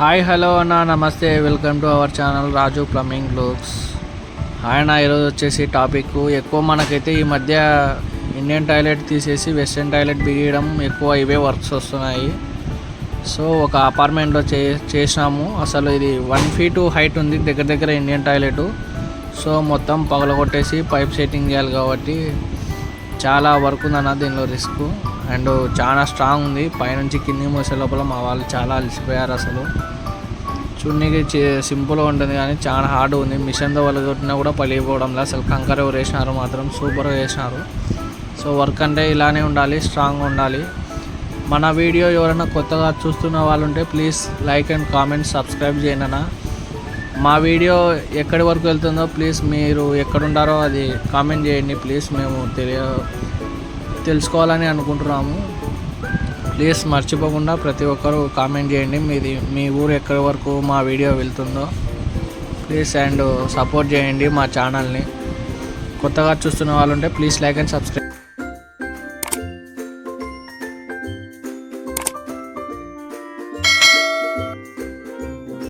Hi hello అన్న నమస్తే welcome to our channel Raju plumbing looks hi అన్న ఈరోజు వచ్చేసి టాపిక్ ఎక్కువ మనకైతే ఈ మధ్య ఇండియన్ టాయిలెట్ తీసేసి వెస్ట్రన్ టాయిలెట్ బిగియడం ఎక్కువ ఇవే వర్క్స్ వస్తున్నాయి. సో ఒక అపార్ట్మెంట్లో చే చేసినాము. అసలు ఇది వన్ ఫీట్ హైట్ ఉంది దగ్గర దగ్గర ఇండియన్ టాయిలెట్. సో మొత్తం పగలగొట్టేసి పైప్ సెట్టింగ్ చేయాలి కాబట్టి చాలా వర్క్ ఉందన్న దీనిలో రిస్క్. అండ్ చాలా స్ట్రాంగ్ ఉంది. పైనుంచి కింది మోసే లోపల మా వాళ్ళు చాలా అలసిపోయారు అసలు. చున్నీకి సింపుల్గా ఉంటుంది కానీ చాలా హార్డ్ ఉంది. మిషన్తో వాళ్ళు కొట్టినా కూడా పలిగిపోవడంలో అసలు కంకర వేసినారు మాత్రం. సూపర్గా వేసినారు సో వర్క్ అంటే ఇలానే ఉండాలి స్ట్రాంగ్గా ఉండాలి. మన వీడియో ఎవరైనా కొత్తగా చూస్తున్న వాళ్ళు ఉంటే please like and comment subscribe చేయండి అన్న. మా వీడియో ఎక్కడి వరకు వెళ్తుందో ప్లీజ్ మీరు ఎక్కడుంటారో అది కామెంట్ చేయండి. ప్లీజ్ మేము తెలియ తెలుసుకోవాలని అనుకుంటున్నాము. ప్లీజ్ మర్చిపోకుండా ప్రతి ఒక్కరూ కామెంట్ చేయండి. మీది మీ ఊరు ఎక్కడి వరకు మా వీడియో వెళ్తుందో. ప్లీజ్ అండ్ సపోర్ట్ చేయండి మా ఛానల్ని కొత్తగా చూస్తున్న వాళ్ళు ఉంటే ప్లీజ్ లైక్ అండ్ సబ్స్క్రైబ్